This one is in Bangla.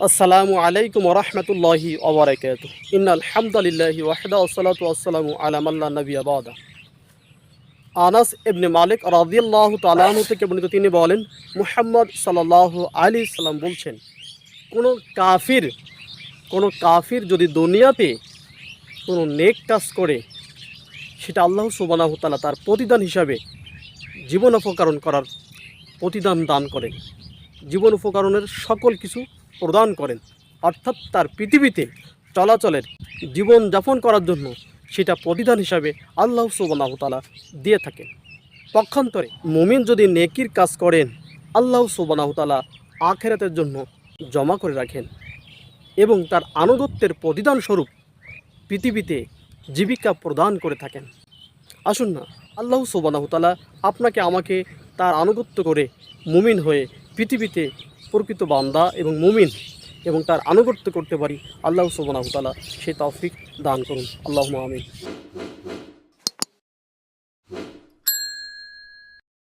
আসসালামু আলাইকুম রহমতুল্লাহি ওবরাকাত ইন আলহামদুলিল্লাহি ওয়াহদা ওসালাতু আসসালামু আলাম আল্লাহ নবী আবাদা আনাস ইবনে মালিক রাদিয়াল্লাহ তালাহু থেকে বর্ণিত তিনি বলেন, মুহাম্মদ সাল্লাহ আলী সাল্লাম বলছেন, কোনো কাফির কোনো কাফির যদি দুনিয়াতে কোনো নেক কাজ করে, সেটা আল্লাহ সুবানাহ তালা তার প্রতিদান হিসাবে জীবন অপকারণ করার প্রতিদান দান করেন। জীবন উপকরণের সকল কিছু প্রদান করেন। অর্থাৎ তার পৃথিবীতে চলাচলের জীবন যাপন করার জন্য সেটা প্রতিদান হিসাবে আল্লাহ সুবানাহতালা দিয়ে থাকেন। পক্ষান্তরে মুমিন যদি নেকির কাজ করেন, আল্লাহ সুবানাহতালা আখেরাতের জন্য জমা করে রাখেন এবং তার আনুগত্যের প্রতিদান স্বরূপ পৃথিবীতে জীবিকা প্রদান করে থাকেন। আসুন না, আল্লাহ সুবানাহতালা আপনাকে আমাকে তার আনুগত্য করে মুমিন হয়ে পৃথিবীতে প্রকৃত বান্দা এবং মুমিন এবং তার আনুগত্য করতে পারি, আল্লাহ সুবানাহতালা সে তৌফিক দান করুন। আল্লাহ আমিন।